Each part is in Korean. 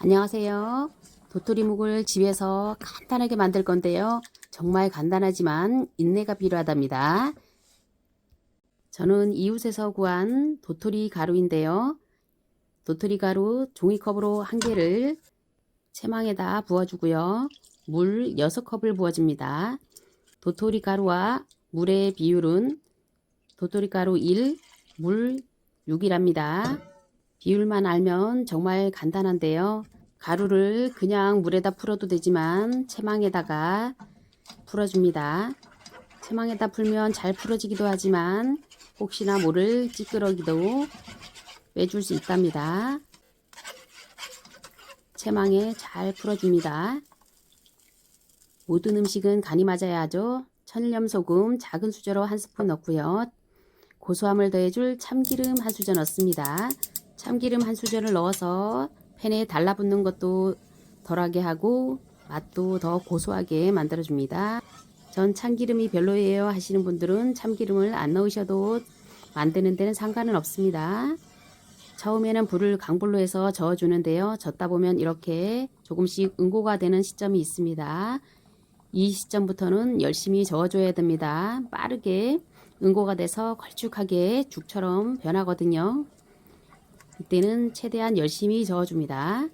안녕하세요. 도토리 묵을 집에서 간단하게 만들 건데요. 정말 간단하지만 인내가 필요하답니다. 저는 이웃에서 구한 도토리 가루인데요. 도토리 가루 종이컵으로 한 개를 체망에다 부어주고요. 물 6컵을 부어줍니다. 도토리 가루와 물의 비율은 도토리 가루 1, 물 6이랍니다. 비율만 알면 정말 간단한데요. 가루를 그냥 물에다 풀어도 되지만 체망에다가 풀어줍니다. 체망에다 풀면 잘 풀어지기도 하지만 혹시나 모를 찌끄러기도 빼줄 수 있답니다. 체망에 잘 풀어줍니다. 모든 음식은 간이 맞아야 하죠. 천일염 소금 작은 수저로 한 스푼 넣고요. 고소함을 더해줄 참기름 한 수저 넣습니다. 참기름 한 수저를 넣어서 팬에 달라붙는 것도 덜하게 하고 맛도 더 고소하게 만들어줍니다. 전 참기름이 별로예요 하시는 분들은 참기름을 안 넣으셔도 만드는 데는 상관은 없습니다. 처음에는 불을 강불로 해서 저어주는데요. 젓다 보면 이렇게 조금씩 응고가 되는 시점이 있습니다. 이 시점부터는 열심히 저어줘야 됩니다. 빠르게 응고가 돼서 걸쭉하게 죽처럼 변하거든요. 이때는 최대한 열심히 저어줍니다.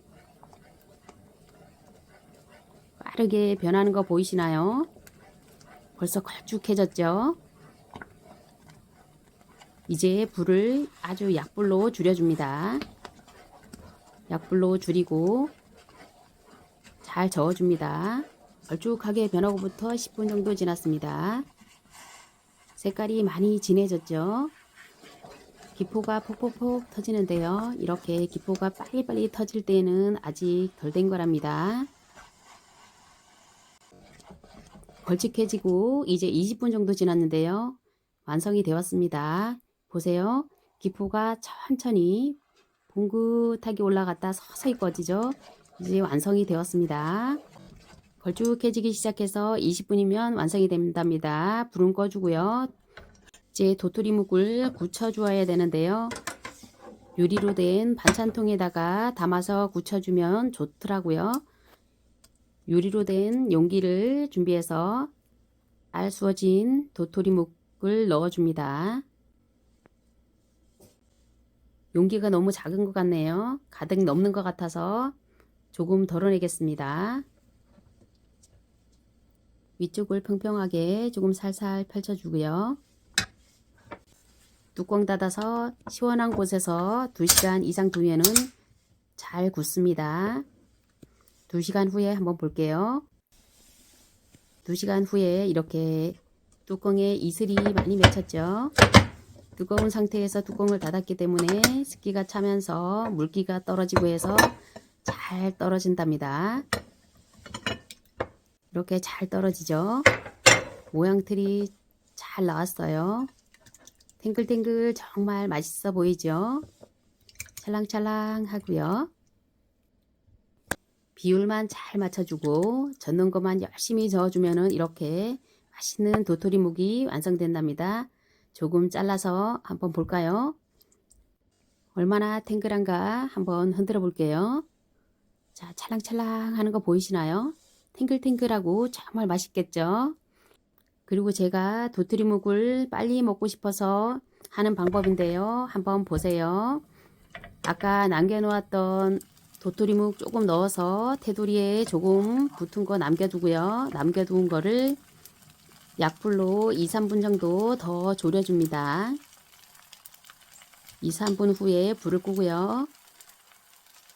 빠르게 변하는 거 보이시나요? 벌써 걸쭉해졌죠? 이제 불을 아주 약불로 줄여줍니다. 약불로 줄이고 잘 저어줍니다. 걸쭉하게 변하고부터 10분 정도 지났습니다. 색깔이 많이 진해졌죠? 기포가 폭폭폭 터지는데요. 이렇게 기포가 빨리빨리 터질 때는 아직 덜 된 거랍니다. 걸쭉해지고 이제 20분 정도 지났는데요. 완성이 되었습니다. 보세요. 기포가 천천히 봉긋하게 올라갔다 서서히 꺼지죠. 이제 완성이 되었습니다. 걸쭉해지기 시작해서 20분이면 완성이 된답니다. 불은 꺼주고요. 이제 도토리묵을 굳혀 주어야 되는데요. 유리로 된 반찬통에다가 담아서 굳혀주면 좋더라고요. 유리로 된 용기를 준비해서 알 수어진 도토리묵을 넣어줍니다. 용기가 너무 작은 것 같네요. 가득 넘는 것 같아서 조금 덜어내겠습니다. 위쪽을 평평하게 조금 살살 펼쳐주고요. 뚜껑 닫아서 시원한 곳에서 2시간 이상 두면은 잘 굳습니다. 2시간 후에 한번 볼게요. 2시간 후에 이렇게 뚜껑에 이슬이 많이 맺혔죠. 뜨거운 상태에서 뚜껑을 닫았기 때문에 습기가 차면서 물기가 떨어지고 해서 잘 떨어진답니다. 이렇게 잘 떨어지죠. 모양 틀이 잘 나왔어요. 탱글탱글 정말 맛있어 보이죠. 찰랑찰랑 하고요. 비율만 잘 맞춰주고 젓는 것만 열심히 저어주면 이렇게 맛있는 도토리묵이 완성된답니다. 조금 잘라서 한번 볼까요? 얼마나 탱글한가 한번 흔들어 볼게요. 자, 찰랑찰랑 하는 거 보이시나요? 탱글탱글하고 정말 맛있겠죠? 그리고 제가 도토리묵을 빨리 먹고 싶어서 하는 방법인데요. 한번 보세요. 아까 남겨놓았던 도토리묵 조금 넣어서 테두리에 조금 붙은 거 남겨두고요. 남겨둔 거를 약불로 2, 3분 정도 더 졸여줍니다. 2, 3분 후에 불을 끄고요.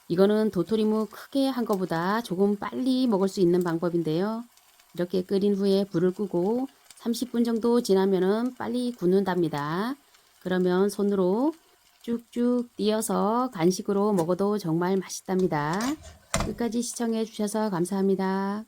이거는 도토리묵 크게 한 것보다 조금 빨리 먹을 수 있는 방법인데요. 이렇게 끓인 후에 불을 끄고 30분 정도 지나면은 빨리 굳는답니다. 그러면 손으로 쭉쭉 띄어서 간식으로 먹어도 정말 맛있답니다. 끝까지 시청해 주셔서 감사합니다.